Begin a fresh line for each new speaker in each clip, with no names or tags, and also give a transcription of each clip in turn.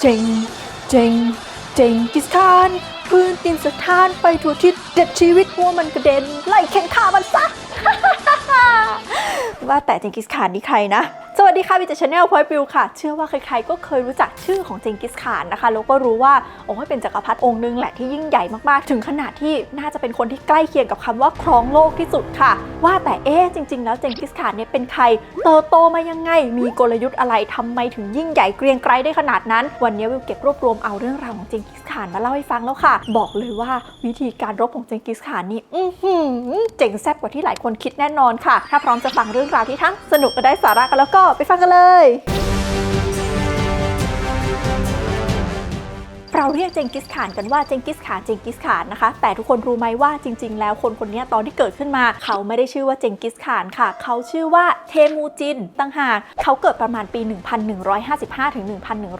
เจงเจงเจงกิสคานพื้นดินสถานไปทั่วทิศเด็ดชีวิตหัวมันกระเด็น ไล่แข่งข้ามันซะว่าแต่เจงกิสขานนี่ใครนะ สวัสดีค่ะวิจชาแนลพอยปิวค่ะ เชื่อว่าใครๆก็เคยรู้จักชื่อของเจงกิสข่านนะคะ แล้วก็รู้ว่าโอ้ยเป็นจักรพรรดิองค์หนึงแหละที่ยิ่งใหญ่มากๆ ถึงขนาดที่น่าจะเป็นคนที่ใกล้เคียงกับคำว่าครองโลกที่สุดค่ะ ว่าแต่เอ๊จริง ๆ แล้วเจงกิสข่านเนี่ยเป็นใคร เติบโตมายังไง มีกลยุทธ์อะไรทำไมถึงยิ่งใหญ่เกรียงไกรได้ขนาดนั้น วันนี้วิวเก็บรวบรวมเอาเรื่องราวของเจงกิสข่านมาเล่าให้ฟังแล้วค่ะ บอกเลยว่าวิธีการรบของเจงกิสข่านนี่อื้อหือเจ๋งแซ่บกว่าที่หลายคนคิดแน่นอนค่ะ ถ้าพร้อมจะฟังเรื่องราวที่ทั้งสนุกและได้สาระกันแล้วก็ไปฟังกันเลย เราเรียกเจงกิสข่านกันว่าเจงกิสข่านเจงกิสข่านนะคะ แต่ทุกคนรู้ไหมว่าจริง ๆ แล้วคนคนนี้ตอนที่เกิดขึ้นมา เขาไม่ได้ชื่อว่าเจงกิสข่านค่ะ เขาชื่อว่าเทมูจินตั้งหากเขาเกิดประมาณปี 1155ถึง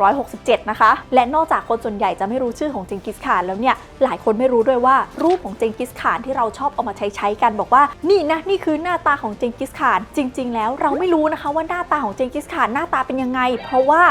1167 นะคะ และนอกจากคนส่วนใหญ่จะไม่รู้ชื่อของเจงกิสข่านแล้วเนี่ยหลายคนไม่รู้ด้วยว่ารูปของเจงกิสข่านที่เราชอบเอามาใช้ใช้กันบอกว่านี่นะนี่คือหน้าตาของเจงกิสข่าน จริง ๆ แล้วเราไม่รู้นะคะว่าหน้าตาของเจงกิสข่านหน้าตาเป็นยังไง เพราะว่า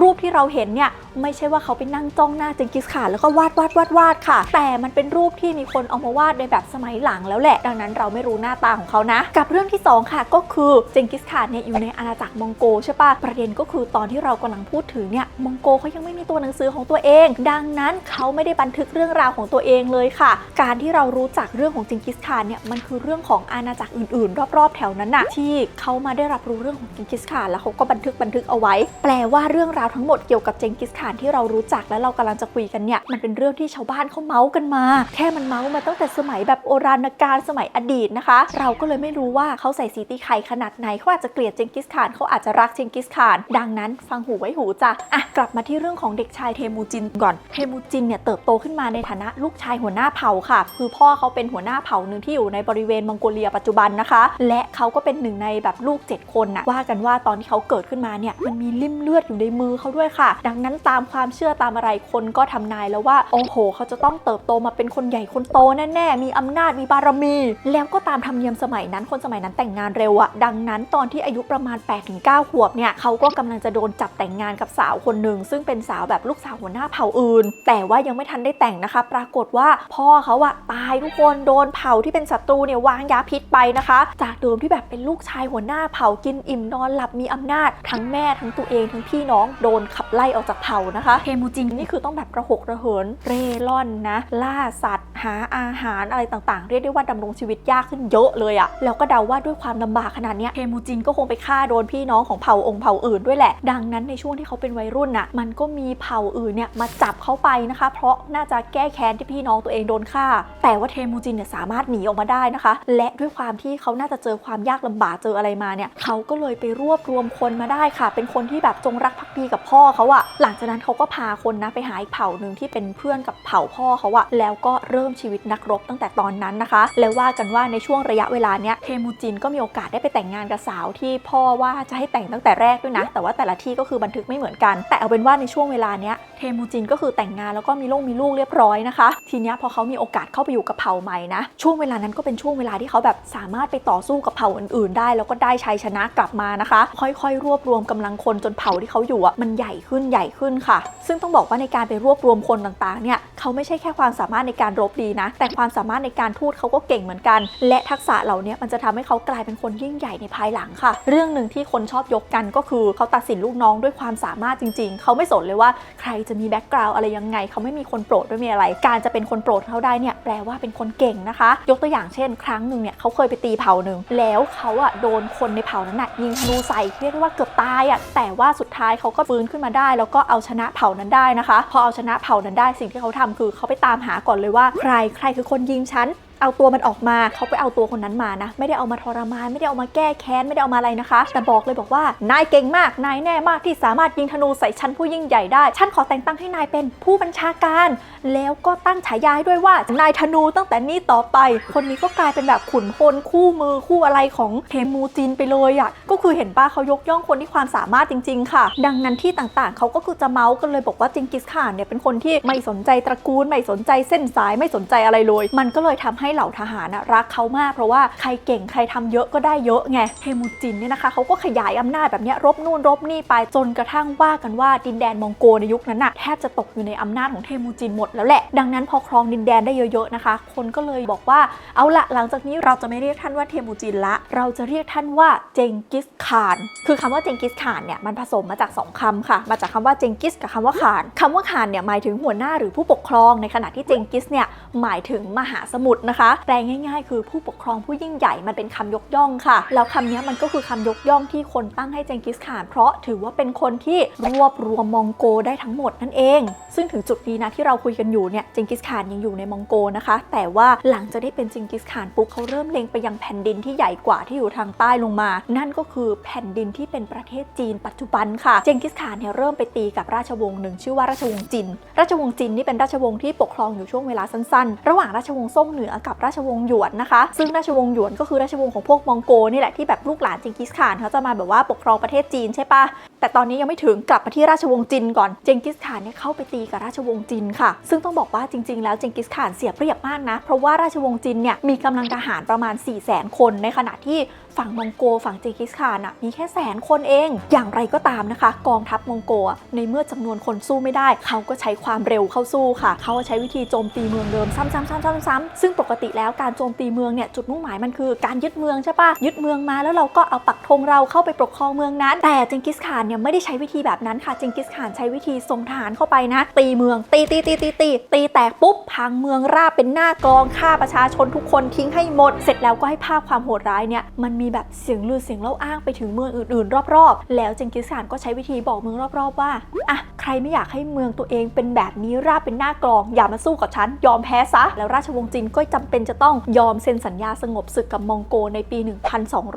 รูปที่เราเห็นเนี่ยไม่ใช่ว่าเขาไปนั่งจ้องหน้าจงกิสข่านแล้วก็วาดวาดวาดวาดค่ะ แต่มันเป็นรูปที่มีคนเอามาวาดในแบบสมัยหลังแล้วแหละ ดังนั้นเราไม่รู้หน้าตาของเขานะ กับเรื่องที่สองค่ะ ก็คือเจงกิสข่านเนี่ยอยู่ในอาณาจักรมองโกใช่ปะประเด็นก็คือตอนที่เรากำลังพูดถึงเนี่ยมองโกเขายังไม่มีตัวหนังสือของตัวเอง ดังนั้นเขาไม่ได้บันทึกเรื่องราวของตัวเองเลยค่ะ การที่เรารู้จักเรื่องของเจงกิสข่านเนี่ยมันคือเรื่องของอาณาจักรอื่น ๆ รอบๆแถวนั้นน่ะที่เขามาได้รับรู้เรื่องของเจงกิสข่านแล้วเขาก็บันทึกบันทึกเอาไว้ แปลว่าเรื่องราวทั้งหมดเกี่ยวกับเจงกิสข่านที่เรารู้จักและเรากำลังจะคุยกันเนี่ยมันเป็นเรื่องที่ชาวบ้านเขาเมาส์กันมา แค่มันเมาส์มาตั้งแต่สมัยแบบโบราณกาลสมัยอดีตนะคะ เราก็เลยไม่รู้ว่าเขาใส่สีตีไข่ขนาดไหนเขาอาจจะเกลียดเจงกิสข่านเขาอาจจะรักเจงกิสข่าน ดังนั้นฟังหูไว้หูจ้ะอะกลับมาที่เรื่องของเด็กชายเทมูจินก่อนเทมูจินเนี่ยเติบโตขึ้นมาในฐานะลูกชายหัวหน้าเผ่าค่ะ คือพ่อเขาเป็นหัวหน้าเผ่าหนึ่งที่อยู่ในบริเวณมองโกเลียปัจจุบันนะคะ และเขาก็เป็นหนึ่งในแบบลูก 7 คนนะว่ากันว่าตอนที่เขาเกิดขึ้นมาเนี่ยมันมีลิ่มเลือดอยู่ในมือเขาด้วยค่ะ ดังนั้นตามความเชื่อตามอะไรคนก็ทำนายแล้วว่า โอ้โห เขาจะต้องเติบโตมาเป็นคนใหญ่คนโตแน่ๆ มีอำนาจมีบารมี แล้วก็ตามธรรมเนียมสมัยนั้น คนสมัยนั้นแต่งงานเร็วอะดังนั้นตอนที่อายุประมาณ 8-9 ขวบเนี่ยเขาก็กำลังจะโดนจับแต่งงานกับสาวคนหนึ่งซึ่งเป็นสาวแบบลูกสาวหัวหน้าเผ่าอื่น แต่ว่ายังไม่ทันได้แต่งนะคะ ปรากฏว่าพ่อเขาอะตายทุกคนโดนเผ่าที่เป็นศัตรูเนี่ยวางยาพิษไปนะคะ จากเดิมที่แบบเป็นลูกชายหัวหน้าเผ่ากินอิ่มนอนหลับมีอำนาจ ทั้งแม่ทั้งตัวเองทั้งพี่น้องโดนขับไล่ออกจากเผ่านะคะเทมูจินนี่คือต้องแบบระหกระเหินเร่ร่อนนะ ล่าสัตว์ หาอาหารอะไรต่างๆ เรียกได้ว่าดำรงชีวิตยากขึ้นเยอะเลยอะแล้วก็เดาว่าด้วยความลำบากขนาดนี้เทมูจินก็คงไปฆ่าโดนพี่น้องของเผ่าองค์เผ่าอื่นด้วยแหละ ดังนั้นในช่วงที่เขาเป็นวัยรุ่นน่ะมันก็มีเผ่าอื่นเนี่ยมาจับเขาไปนะคะ เพราะน่าจะแก้แค้นที่พี่น้องตัวเองโดนฆ่า แต่ว่าเทมูจินเนี่ยสามารถหนีออกมาได้นะคะ และด้วยความที่เขาน่าจะเจอความยากลำบากเจออะไรมาเนี่ยเขาก็เลยไปรวบรวมคนมาได้ค่ะ เป็นคนที่แบบจงรักภักดีกับพ่อเขาอะหลังจากนั้นเขาก็พาคนนะไปหาอีกเผ่าหนึ่งที่เป็นเพื่อนกับเผ่าพ่อเขาอะแล้วก็เริ่มชีวิตนักรบตั้งแต่ตอนนั้นนะคะ แล้วว่ากันว่าในช่วงระยะเวลาเนี้ยเทมูจินก็มีโอกาสได้ไปแต่งงานกับสาวที่พ่อว่าจะให้แต่งตั้งแต่แรกด้วยนะ แต่ว่าแต่ละที่ก็คือบันทึกไม่เหมือนกัน แต่เอาเป็นว่าในช่วงเวลาเนี้ยเทมูจินก็คือแต่งงานแล้วก็มีลูกมีลูกเรียบร้อยนะคะ ทีเนี้ยพอเขามีโอกาสเข้าไปอยู่กับเผ่าใหม่นะ ช่วงเวลานั้นก็เป็นช่วงเวลาที่เขาแบบสามารถไปต่อสู้กับเผ่าอื่นๆ ได้ แล้วก็ได้ชัยชนะกลับมานะคะ ค่อยๆ รวบรวมกำลังคนจนเผ่าที่เขาอยู่อะมันใหญ่ขึ้นใหญ่ขึ้นค่ะ ซึ่งต้องบอกว่าในการไปรวบรวมคนต่างๆ เนี่ยเขาไม่ใช่แค่ความสามารถในการรบดีนะ แต่ความสามารถในการทูตเขาก็เก่งเหมือนกัน และทักษะเหล่านี้มันจะทำให้เขากลายเป็นคนยิ่งใหญ่ในภายหลังค่ะ เรื่องหนึ่งที่คนชอบยกกันก็คือเขาตัดสินลูกน้องด้วยความสามารถจริง ๆ เขาไม่สนเลยว่าใครจะมีแบ็กกราวอะไรยังไง เขาไม่มีคนโปรดด้วยมีอะไร การจะเป็นคนโปรดเขาได้เนี่ยแปลว่าเป็นคนเก่งนะคะ ยกตัวอย่างเช่น ครั้งหนึ่งเนี่ยเขาเคยไปตีเผ่าหนึ่งแล้วเขาอะโดนคนในเผ่านั้นน่ะยิงธนูใส่เรียกว่าเกือบตายอะแต่ว่าสุดท้ายเขาก็ฟื้นขึ้นมาได้ แล้วก็เอาชนะเผ่านั้นได้นะคะ พอเอาชนะเผ่านั้นได้สิ่งที่เขาทำคือเขาไปตามหาก่อนเลยว่า ใครใครคือคนยิงฉัน เอาตัวมันออกมาเขาไปเอาตัวคนนั้นมานะ ไม่ได้เอามาทรมานไม่ได้เอามาแก้แค้นไม่ได้เอามาอะไรนะคะ แต่บอกเลยบอกว่านายเก่งมากนายแน่มากที่สามารถยิงธนูใส่ฉันผู้ยิ่งใหญ่ได้ฉันขอแต่งตั้งให้นายเป็นผู้บัญชาการ แล้วก็ตั้งฉายาให้ด้วยว่านายธนูตั้งแต่นี้ต่อไป คนนี้ก็กลายเป็นแบบขุนพลคู่มือคู่อะไรของเทมูจินไปเลยอะ่ะก็คือเห็นป้าเขายกย่องคนที่ความสามารถจริง ๆ ค่ะ ดังนั้นที่ต่างๆเขาก็คือจะเมาส์กันเลยบอกว่าจิงกิสข่านเนี่ยเป็นคนที่ไม่สนใจตระกูลไม่สนใจเส้นสายไม่สนใจอะไรเลย มันก็เลยทำให้ให้เหล่าทหารรักเขามากเพราะว่าใครเก่งใครทำเยอะก็ได้เยอะไงเทมูจินเนี่ยนะคะเขาก็ขยายอำนาจแบบนี้รบนู่นรบนี่ไปจนกระทั่งว่ากันว่าดินแดนมองโกในยุคนั้นน่ะแทบจะตกอยู่ในอำนาจของเทมูจินหมดแล้วแหละดังนั้นพอครองดินแดนได้เยอะๆนะคะ คนก็เลยบอกว่าเอาละหลังจากนี้เราจะไม่เรียกท่านว่าเทมูจินละ เราจะเรียกท่านว่าเจงกิสข่าน คือคำว่าเจงกิสข่านเนี่ยมันผสมมาจากสองคำค่ะ มาจากคำว่าเจงกิสกับคำว่าข่านคำว่าข่านเนี่ยหมายถึงหัวหน้าหรือผู้ปกครองในขณะที่เจงกิสเนี่ยหมายถึงมหาสมุทรนะคะแปลง่ายๆ คือผู้ปกครองผู้ยิ่งใหญ่มันเป็นคำยกย่องค่ะ แล้วคำนี้มันก็คือคำยกย่องที่คนตั้งให้เจงกิสข่าน เพราะถือว่าเป็นคนที่รวบรวมมองโกได้ทั้งหมดนั่นเอง ซึ่งถึงจุดนี้นะที่เราคุยกันอยู่เนี่ยเจงกิสข่านยังอยู่ในมองโกนะคะ แต่ว่าหลังจากได้เป็นเจงกิสข่านปุ๊บเขาเริ่มเล็งไปยังแผ่นดินที่ใหญ่กว่าที่อยู่ทางใต้ลงมา นั่นก็คือแผ่นดินที่เป็นประเทศจีนปัจจุบันค่ะ เจงกิสข่านเนี่ยเริ่มไปตีกับราชวงศ์หนึ่งชื่อว่าราชวงศ์จิน ราชวงศ์จินนี่เป็นราชวงศ์ที่ปกครองอยู่ช่วงเวลาสั้นๆ ระหว่างราชวงศ์ซ่งเหนือกับราชวงศ์หยวนนะคะ ซึ่งราชวงศ์หยวนก็คือราชวงศ์ของพวกมองโกนี่แหละที่แบบลูกหลานจิงกิสข่านเขาจะมาแบบว่าปกครองประเทศจีนใช่ปะแต่ตอนนี้ยังไม่ถึงกลับมาที่ราชวงศ์จินก่อนเจงกิสข่านเนี่ยเข้าไปตีกับราชวงศ์จินค่ะ ซึ่งต้องบอกว่าจริง ๆ แล้วเจงกิสข่านเสียเปรียบมากนะ เพราะว่าราชวงศ์จินเนี่ยมีกำลังทหารประมาณ4 0 0 0 0 0คน ในขณะที่ฝั่งมองโกฝั่งเจงกิสข่านอะมีแค่แสนคนเอง อย่างไรก็ตามนะคะ กองทัพมองโกในเมื่อจำนวนคนสู้ไม่ได้ เขาก็ใช้ความเร็วเข้าสู้ค่ะ เขาใช้วิธีโจมตีเมืองเดิมซ้ำๆๆๆๆซึ่งปกติแล้วการโจมตีเมืองเนี่ยจุดมุ่งหมายมันคือการยึดเมืองใช่ปะยึดเมืองมาแล้วเราก็เอาปักธงเราเข้าไปปกครองเมืองนั้น แต่เจงกิสข่านเนี่ยไม่ได้ใช้วิธีแบบนั้นค่ะเจงกิสข่านใช้วิธีส่งทหารเข้าไปนะ ตีเมือง ตีตีตีตีตีตีแตกปุ๊บพังเมืองราบเป็นหน้ากลองฆ่าประชาชนทุกคนทิ้งให้หมด เสร็จแล้วก็ให้ภาพความโหดร้ายเนี่ยมันมีแบบเสียงลือเสียงเล่าอ้างไปถึงเมืองอื่นๆ รอบๆ แล้วเจงกิสข่านก็ใช้วิธีบอกเมืองรอบๆ ว่าอะใครไม่อยากให้เมืองตัวเองเป็นแบบนี้ราบเป็นหน้ากลอง อย่ามาสู้กับฉันยอมแพ้ซะแล้วราชวงศ์จีนก็จำเป็นจะต้องยอมเซ็นสัญญาสงบศึกกับมองโกในปี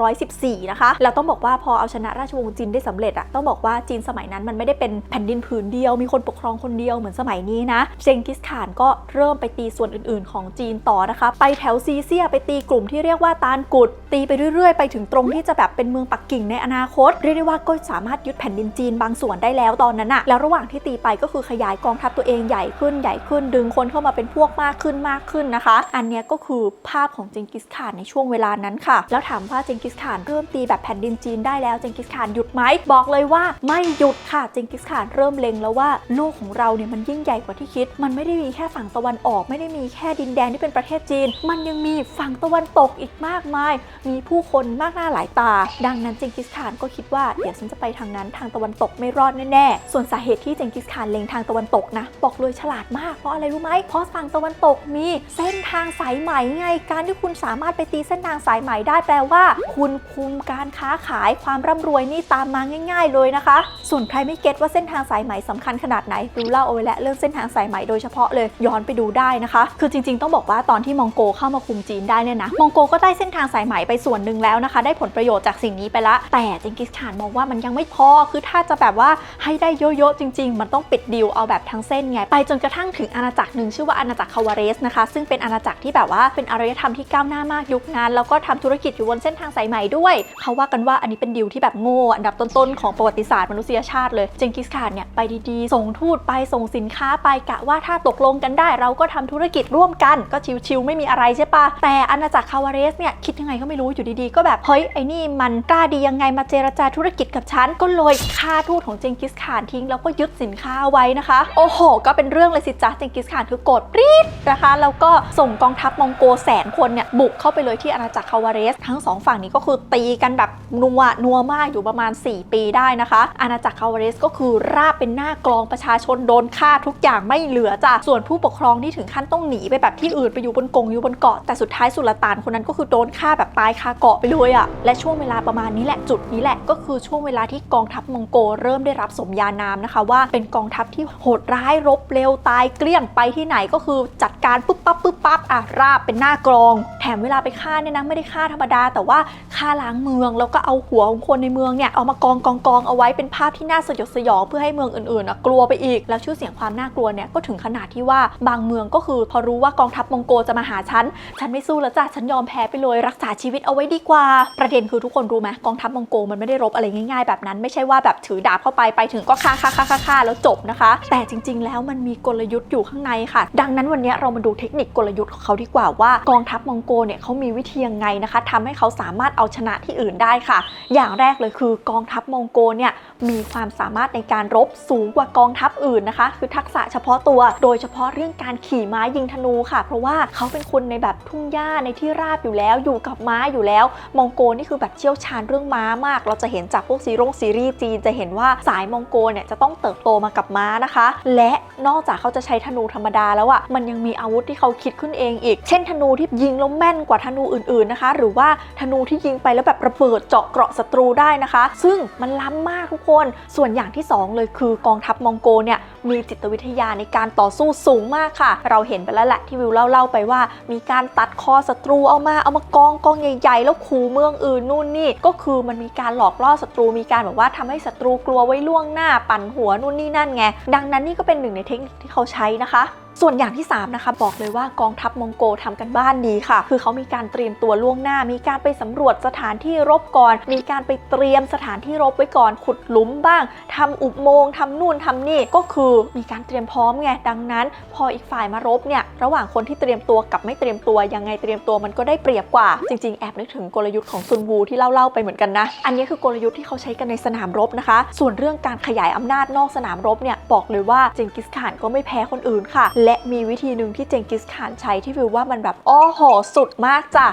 1214 นะคะแล้วต้องบอกว่าพอเอาชนะราชวงศ์จีนได้สำเร็จอะต้องบอกว่าจีนสมัยนั้นมันไม่ได้เป็นแผ่นดินผืนเดียว มีคนปกครองคนเดียวเหมือนสมัยนี้นะเจงกิสข่านก็เริ่มไปตีส่วนอื่น ๆ ของจีนต่อนะคะ ไปแถวซีเซียไปตีกลุ่มที่เรียกว่าตานกุด ตีไปเรื่อย ๆ ไปถึงตรงที่จะแบบเป็นเมืองปักกิ่งในอนาคต เรียกได้ว่าก็สามารถยึดแผ่นดินจีนบางส่วนได้แล้วตอนนั้นอะแล้วระหว่างที่ตีไปก็คือขยายกองทัพตัวเองใหญ่ขึ้นใหญ่ขึ้นดึงคนเข้ามาเป็นพวกมากขึ้นมากขึ้นนะคะ อันนี้ก็คือภาพของเจงกิสข่านในช่วงเวลานั้นค่ะ แล้วถามว่าเจงกิสข่านเริ่มตีแบบแผ่นดินจีนได้แล้วเจงกิสข่านหยุดไหมบอกเลยว่าไม่หยุดค่ะเจงกิสข่านเริ่มเล็งแล้วว่าโลกของเราเนี่ยมันยิ่งใหญ่กว่าที่คิด มันไม่ได้มีแค่ฝั่งตะวันออกไม่ได้มีแค่ดินแดนที่เป็นประเทศจีน มันยังมีฝั่งตะวันตกอีกมากมาย มีผู้คนมากหน้าหลายตา ดังนั้นเจงกิสข่านก็คิดว่าเดี๋ยวฉันจะไปทางนั้นทางตะวันตกไม่รอดแน่ๆส่วนสาเหตุที่เจงกิสข่านเล็งทางตะวันตกนะบอกเลยฉลาดมากเพราะอะไรรู้ไหมเพราะฝั่งตะวันตกมีเส้นทางสายไหมไงการที่คุณสามารถไปตีเส้นทางสายไหมได้แปลว่า คุณคุมการค้าขายความร่ำรวยนี่ตามมาง่าย ๆ เลยนะคะ ส่วนใครไม่เก็ตว่าเส้นทางสายไหมสำคัญขนาดไหนดูเล่าเอาไว้แล้วเรื่องเส้นทางสายไหมโดยเฉพาะเลยย้อนไปดูได้นะคะ คือจริงๆ ต้องบอกว่าตอนที่มองโกเข้ามาคุมจีนได้เนี่ยนะมองโกก็ได้เส้นทางสายไหมไปส่วนหนึ่งแล้วนะคะ ได้ผลประโยชน์จากสิ่งนี้ไปละ แต่เจงกิสข่านมองว่ามันยังไม่พอคือถ้าจะแบบว่าให้ได้เยอะๆจริง ๆ มันต้องปิดดีลเอาแบบทั้งเส้นไงไปจนกระทั่งถึงอาณาจักรหนึ่งชื่อว่าอาณาจักรคาวาเรสนะคะ ซึ่งเป็นอาณาจักรที่แบบว่าเป็นอารยธรรมที่ก้าวหน้ามากยุคนั้นแล้วก็ทำธุรกิจอยู่บนเส้นทางสายไหมด้วย เขาว่ากันว่าอันนี้เป็นดีลที่แบบโง่อันดับต้นๆของประวัติศาสตร์มนุษยชาติเลย เจงกิสข่านเนี่ยไปดีๆ ส่งทูตไปส่งสินค้าไปกะว่าถ้าตกลงกันได้ เราก็ทำธุรกิจร่วมกันก็ชิวๆไม่มีอะไรใช่ปะแต่อาณาจักรคาวาเรสเนี่ยคิดยังไงก็ไม่รู้อยู่ดีๆ ก็แบบเฮ้ยไอ้นี่มันกล้าดียังไงมาเจรจาธุรกิจกับฉันก็เลยฆ่าทูตของเจงกิสข่านทิ้งแล้วก็ยึดสินค้าไว้นะคะ โอ้โห ก็เป็นเรื่องเลยสิจ้าเจงกิสข่านคือโกรธปรี๊ดนะคะแล้วก็ส่งกองทัพมองโกแสนคนเนี่ยบุกเข้าไปเลยที่อาณาจักรคาวาเรส ทั้งสองฝั่งนี้ก็คือตีกันแบบนัวนัวมากอยู่ประมาณ 4 ปีได้นะคะ อาณาจักรคาวาเรสก็คือราบเป็นหน้ากลองประชาชนโดนฆ่าทุกอย่างไม่เหลือจ้ะส่วนผู้ปกครองที่ถึงขั้นต้องหนีไปแบบที่อื่นไปอยู่บนกงอยู่บนเกาะแต่สุดท้ายสุลต่านคนนั้นก็คือโดนฆ่าแบบตายคาเกาะไปเลยอะและช่วงเวลาประมาณนี้แหละจุดนี้แหละก็คือช่วงเวลาที่กองทัพมองโกเริ่มได้รับสมญานามนะคะ ว่าเป็นกองทัพที่โหดร้ายรบเร็วตายเกลี้ยงไปที่ไหนก็คือจัดการปุ๊บปั๊บปุ๊บปั๊บอะราบเป็นหน้ากลอง แถมเวลาไปฆ่าเนี่ยนะไม่ได้ฆ่าธรรมดา แต่ว่าฆ่าล้างเมืองแล้วก็เอาหัวของคนในเมืองเนี่ยเอามากองกองกองเอาไว้เป็นภาพที่น่าสยดสยองเพื่อให้เมืองอื่นๆอะกลัวไปอีก แล้วชื่อเสียงความน่ากลัวเนี่ยก็ถึงขนาดที่ว่าบางเมืองก็คือ พอรู้ว่ากองทัพมองโกจะมาหาฉันฉันไม่สู้แล้วจ้ะฉันยอมแพ้ไปเลยรักษาชีวิตเอาไว้ดีกว่า ประเด็นคือทุกคนรู้ไหมกองทัพมองโกมันไม่ได้รบอะไรง่ายๆ แบบนั้น ไม่ใช่ว่าแบบถือดาบเข้าไปไปถึงก็ฆ่าฆ่าฆ่าฆ่าฆ่าแล้วจบนะคะ แต่จริง ๆ แล้วมันมีกลยุทธ์อยู่ข้างในค่ะ ดังนั้นวันนี้เรามาดูเทคนิคกลยุทธ์ของเขาดีกว่าว่ากองทัพมองโกเนี่ยเขามีวิธียังไงนะคะทำให้เขาสามารถเอาชนะที่อื่นได้ค่ะ อย่างแรกเลยคือกองทัพมองโกเนี่ยมีความสามารถในการรบสูงกว่ากองทัพอื่นนะคะ คือทักษะเฉพาะตัว โดยเฉพาะเรื่องการขี่ม้ายิงธนูค่ะ เพราะว่าเขาเป็นคนในแบบทุ่งหญ้าในที่ราบอยู่แล้ว อยู่กับม้าอยู่แล้ว มองโกนี่คือแบบเชี่ยวชาญเรื่องม้ามาก เราจะเห็นจากพวกซีรงซีรีส์จีนจะเห็นว่าสายมองโกเนี่ยจะต้องเติบโตมากับม้านะคะ และนอกจากเขาจะใช้ธนูธรรมดาแล้วอะมันยังมีอาวุธที่เขาคิดขึ้นเองอีก เช่นธนูที่ยิงแล้วแม่นกว่าธนูอื่นๆนะคะ หรือว่าธนูที่ยิงไปแล้วแบบระเบิดเจาะเกราะศัตรูได้นะคะ ซึ่งมันล้ำมากทุกคน ส่วนอย่างที่สองเลยคือกองทัพมองโกเนี่ยมีจิตวิทยาในการต่อสู้สูงมากค่ะ เราเห็นไปแล้วแหละที่วิวเล่าๆไปว่า มีการตัดคอศัตรูเอามาเอามากองกองใหญ่ๆ แล้วขู่เมืองอื่นนู่นนี่ก็คือมันมีการหลอกล่อศัตรูมีการแบบว่าทำให้ศัตรูกลัวไว้ล่วงหน้าปั่นหัวนู่นนี่นั่นไงดังนั้นนี่ก็เป็นหนึ่งในเทคนิคที่เขาใช้นะคะ ส่วนอย่างที่ 3 นะคะ บอกเลยว่ากองทัพมองโกทำกันบ้านดีค่ะ คือเขามีการเตรียมตัวล่วงหน้า มีการไปสำรวจสถานที่รบก่อน มีการไปเตรียมสถานที่รบไว้ก่อนขุดหลุมบ้างทำอุโมงค์ทำนู่นทำนี่ก็คือมีการเตรียมพร้อมไงดังนั้น พออีกฝ่ายมารบเนี่ยระหว่างคนที่เตรียมตัวกับไม่เตรียมตัวยังไงเตรียมตัวมันก็ได้เปรียบกว่า จริงๆแอบนึกถึงกลยุทธ์ของซุนวูที่เล่าๆไปเหมือนกันนะอันนี้คือกลยุทธ์ที่เขาใช้กันในสนามรบนะคะ ส่วนเรื่องการขยายอำนาจนอกสนามรบเนี่ยบอกเลยว่าเจงกิสข่านก็ไม่แพ้คนอื่นค่ะและมีวิธีหนึ่งที่เจงกิสข่านใช้ที่วิวว่ามันแบบอ้อโหสุดมากจ้ะ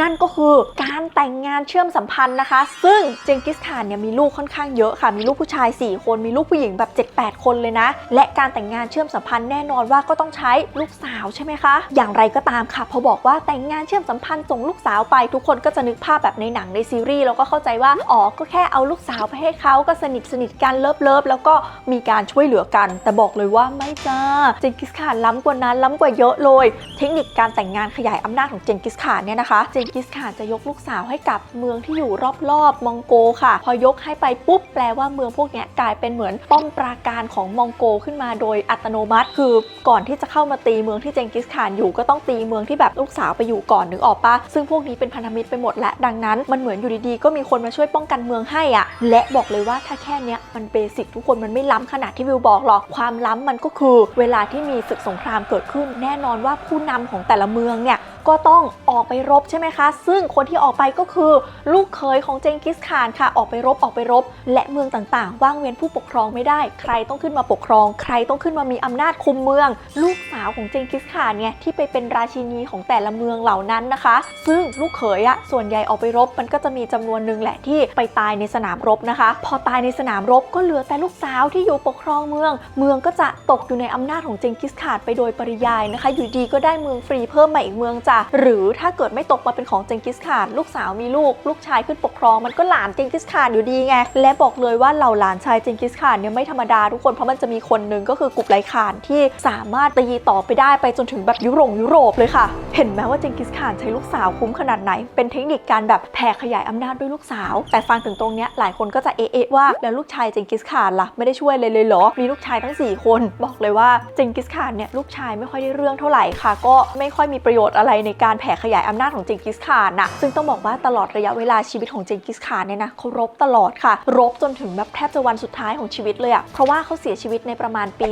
นั่นก็คือการแต่งงานเชื่อมสัมพันธ์นะคะ ซึ่งเจงกิสข่านเนี่ยมีลูกค่อนข้างเยอะค่ะ มีลูกผู้ชาย 4 คน มีลูกผู้หญิงแบบ 7-8 คนเลยนะ และการแต่งงานเชื่อมสัมพันธ์แน่นอนว่าก็ต้องใช้ลูกสาวใช่ไหมคะ อย่างไรก็ตามค่ะ พอบอกว่าแต่งงานเชื่อมสัมพันธ์ส่งลูกสาวไป ทุกคนก็จะนึกภาพแบบในหนังในซีรีส์แล้วก็เข้าใจว่าอ๋อก็แค่เอาลูกสาวไปให้เขาก็สนิทสนิทกันเลิฟเลิฟแล้วก็มีการช่วยเหลือกัน แต่บอกเลยว่าไม่จ้าเจงกิสข่านล้ำกว่านั้นล้ำกว่าเยอะเลย เทคนิคการแต่งงานขยายอำนาจของเจงกิสข่านเนี่ยนะคะเจงกิสข่านจะยกลูกสาวให้กับเมืองที่อยู่รอบๆมองโกค่ะ พอยกให้ไปปุ๊บแปลว่าเมืองพวกนี้กลายเป็นเหมือนป้อมปราการของมองโกขึ้นมาโดยอัตโนมัติ คือก่อนที่จะเข้ามาตีเมืองที่เจงกิสข่านอยู่ก็ต้องตีเมืองที่แบบลูกสาวไปอยู่ก่อนนึกออกปะซึ่งพวกนี้เป็นพันธมิตรไปหมดและดังนั้น มันเหมือนอยู่ดีๆ ก็มีคนมาช่วยป้องกันเมืองให้อะและบอกเลยว่าถ้าแค่นี้มันเบสิกทุกคนมันไม่ล้ำขนาดที่วิวบอกหรอกความล้ำมันก็คือ เวลาที่มีศึกสงครามเกิดขึ้น แน่นอนว่าผู้นำของแต่ละเมืองเนี่ยก็ต้องออกไปรบใช่ไหมคะ ซึ่งคนที่ออกไปก็คือ ลูกเขยของเจงกิสข่านค่ะ ออกไปรบออกไปรบ และเมืองต่างๆ ว่างเว้นผู้ปกครองไม่ได้ ใครต้องขึ้นมาปกครอง ใครต้องขึ้นมามีอำนาจคุมเมือง ลูกสาวของเจงกิสข่านเนี่ยที่ไปเป็นราชินีของแต่ละเมืองเหล่านั้นนะคะ ซึ่งลูกเขยอะส่วนใหญ่ออกไปรบ มันก็จะมีจำนวนหนึ่งแหละที่ไปตายในสนามรบนะคะ พอตายในสนามรบก็เหลือแต่ลูกสาวที่อยู่ปกครองเมือง เมืองก็จะตกอยู่ในอำนาจของเจงกิสข่านไปโดยปริยายนะคะ อยู่ดีก็ได้เมืองฟรีเพิ่มมาอีกเมืองจ้ะหรือถ้าเกิดไม่ตกมาเป็นของเจงกิสข่าน ลูกสาวมีลูก ลูกชายขึ้นปกครอง มันก็หลานเจงกิสข่านอยู่ดีไง และบอกเลยว่าเหล่าหลานชายเจงกิสข่านเนี่ยไม่ธรรมดาทุกคน เพราะมันจะมีคนหนึ่งก็คือกุบไลข่านที่สามารถตีต่อไปได้ไปจนถึงแบบยุโรปยุโรปเลยค่ะ เห็นไหมว่าเจงกิสข่านใช้ลูกสาวคุ้มขนาดไหน เป็นเทคนิคการแบบแผ่ขยายอำนาจด้วยลูกสาว แต่ฟังถึงตรงเนี้ยหลายคนก็จะเอะเอะว่าแล้วลูกชายเจงกิสข่านล่ะไม่ได้ช่วยเลยเลยเหรอ มีลูกชายทั้ง 4 คน บอกเลยว่าเจงกิสข่านเนี่ยลูกชายไม่ค่อยได้เรื่องเท่าไหร่ค่ะ ก็ไม่ค่อยมีประโยชน์อะไรในการแผ่ขยายอำนาจของเจงกิสข่านนะซึ่งต้องบอกว่าตลอดระยะเวลาชีวิตของเจงกิสข่านเนี่ยนะเขารบตลอดค่ะ รบจนถึงแบบแทบจะวันสุดท้ายของชีวิตเลยอะเพราะว่าเขาเสียชีวิตในประมาณปี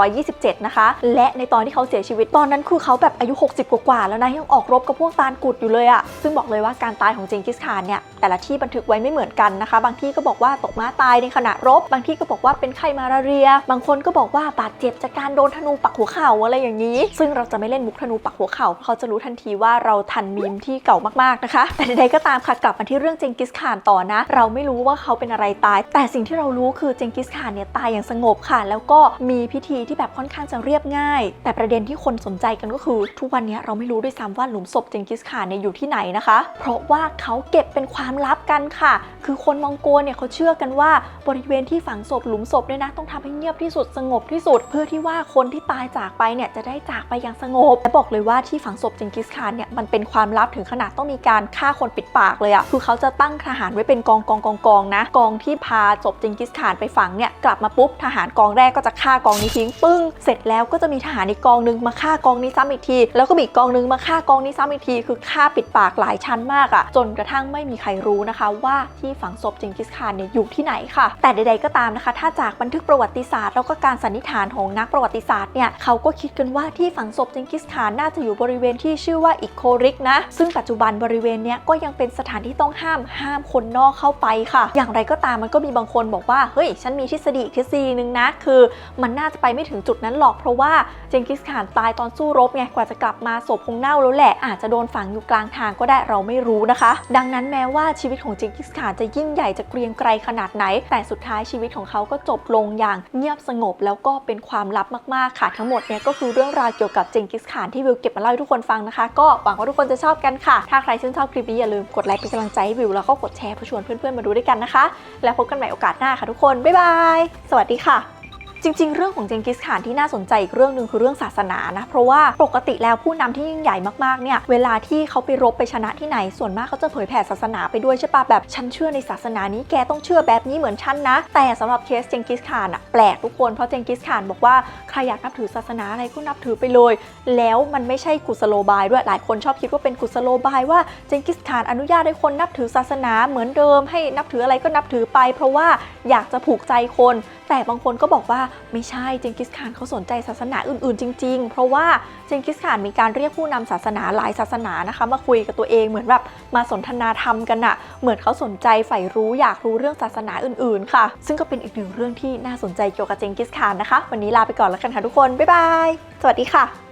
1227 นะคะ และในตอนที่เขาเสียชีวิตตอนนั้นคือเขาแบบอายุ 60 กว่าแล้วนะยังออกรบกับพวกตาลกุดอยู่เลยอะซึ่งบอกเลยว่าการตายของเจงกิสข่านเนี่ยแต่ละที่บันทึกไว้ไม่เหมือนกันนะคะ บางที่ก็บอกว่าตกม้าตายในขณะรบ บางที่ก็บอกว่าเป็นไข้มาลาเรีย บางคนก็บอกว่าบาดเจ็บจากการโดนธนูปักหัวเข่าอะไรอย่างนี้ ซึ่งเราจะไม่เล่นมุกธนูปักหัวเข่าเพราะเขาจะรู้ทันทีว่าเราทันมีมที่เก่ามากๆนะคะ แต่ใดๆก็ตามค่ะกลับมาที่เรื่องเจงกิสข่านต่อนะ เราไม่รู้ว่าเขาเป็นอะไรตาย แต่สิ่งที่เรารู้คือเจงกิสข่านเนี่ยตายอย่างสงบค่ะ แล้วก็มีพิธีที่แบบค่อนข้างจะเรียบง่าย แต่ประเด็นที่คนสนใจกันก็คือ ทุกวันนี้เราไม่รู้ด้วยซ้ำว่าหลุมศพเจงกิสข่านเนี่ยอยู่ที่ไหนนะคะ เพราะว่าเขาเก็บเป็นความลับกันค่ะ คือคนมองโกเนี่ยเขาเชื่อกันว่าบริเวณที่ฝังศพหลุมศพเนี่ยนะต้องทำให้เงียบที่สุดสงบที่สุด เพื่อที่ว่าคนที่ตายจากไปเนี่ยจะได้จากไปอย่างสงบและบอกเลยว่าที่ฝังศพเจงกิสข่านเนี่ยมันเป็นความลับถึงขนาดต้องมีการฆ่าคนปิดปากเลยอะคือเขาจะตั้งทหารไว้เป็นกองกองกองกองนะ กองที่พาศพเจงกิสข่านไปฝังเนี่ยกลับมาปุ๊บทหารกองแรกก็จะฆ่ากองนี้ทิ้งปึ้ง เสร็จแล้วก็จะมีทหารอีกกองนึงมาฆ่ากองนี้ซ้ำอีกที แล้วก็มีกองนึงมาฆ่ากองนี้ซ้ำอีกที คือฆ่าปิดปากหลายชั้นมากอะจนกระทั่งไม่มีใครรู้นะคะ ว่าที่ฝังศพเจงกิสข่านเนี่ยอยู่ที่ไหนค่ะ แต่ใด ๆก็ตามนะคะ ถ้าจากบันทึกประวัติศาสตร์แล้วก็การสันนิษฐานของนักประวัติศาสตร์เนี่ยเขาก็คิดกันว่าที่ฝังศพเจงกิสข่านน่าจะอยู่บริเวณที่ชื่อว่าอิโคริกนะซึ่งปัจจุบันบริเวณเนี้ยก็ยังเป็นสถานที่ต้องห้ามห้ามคนนอกเข้าไปค่ะ อย่างไรก็ตามมันก็มีบางคนบอกว่าเฮ้ยฉันมีทฤษฎีทฤษฎีหนึ่งนะ คือมันน่าจะไปไม่ถึงจุดนั้นหรอกเพราะว่าเจงกิสข่านตายตอนสู้รบไงกว่าจะกลับมาศพคงเน่าแล้วแหละอาจจะโดนฝังอยู่กลางทางก็ได้เราไม่รู้นะคะ ดังนั้นแม้ว่าชีวิตของเจงกิสข่านจะยิ่งใหญ่จะเกรียงไกรขนาดไหน แต่สุดท้ายชีวิตของเขาก็จบลงอย่างเงียบสงบแล้วก็เป็นความลับมากๆค่ะ ทั้งหมดเนี่ยก็คือเรื่องราวเกี่ยวกับเจงกิสข่านที่วิวเก็บมาเล่าให้ทุกคนฟังนะคะ ก็หวังว่าทุกคนจะชอบกันค่ะ ถ้าใครชื่นชอบคลิปนี้อย่าลืมกดไลค์เป็นกำลังใจให้วิวแล้วก็กดแชร์เพื่อชวนเพื่อนๆมาดูด้วยกันนะคะ แล้วพบกันใหม่โอกาสหน้าค่ะทุกคนบ๊ายบายสวัสดีค่ะ จริง ๆ เรื่องของเจงกิสข่านที่น่าสนใจอีกเรื่องหนึ่งคือเรื่องศาสนานะ เพราะว่าปกติแล้วผู้นำที่ยิ่งใหญ่มากๆเนี่ยเวลาที่เขาไปรบไปชนะที่ไหนส่วนมากเขาจะเผยแผ่ศาสนาไปด้วยใช่ปะแบบฉันเชื่อในศาสนานี้แกต้องเชื่อแบบนี้เหมือนฉันนะ แต่สำหรับเคสเจงกิสข่านอะแปลกทุกคนเพราะเจงกิสข่านบอกว่าใครอยากนับถือศาสนาอะไรก็นับถือไปเลย แล้วมันไม่ใช่กุศโลบายด้วยหลายคนชอบคิดว่าเป็นกุศโลบายว่าเจงกิสข่านอนุญาตให้คนนับถือศาสนาเหมือนเดิม ให้นับถืออะไรก็นับถือไป เพราะว่าอยากจะผูกใจคน แต่บางคนก็บอกว่าไม่ใช่เจงกิสข่านเขาสนใจศาสนาอื่นๆ จริง ๆ เพราะว่าเจงกิสข่านมีการเรียกผู้นำศาสนาหลายศาสนานะคะมาคุยกับตัวเองเหมือนแบบมาสนทนาธรรมกันอะเหมือนเขาสนใจใฝ่รู้อยากรู้เรื่องศาสนาอื่นๆ ค่ะ ซึ่งก็เป็นอีกหนึ่งเรื่องที่น่าสนใจเกี่ยวกับเจงกิสข่านนะคะ วันนี้ลาไปก่อนแล้วกันค่ะทุกคนบ๊ายบายสวัสดีค่ะ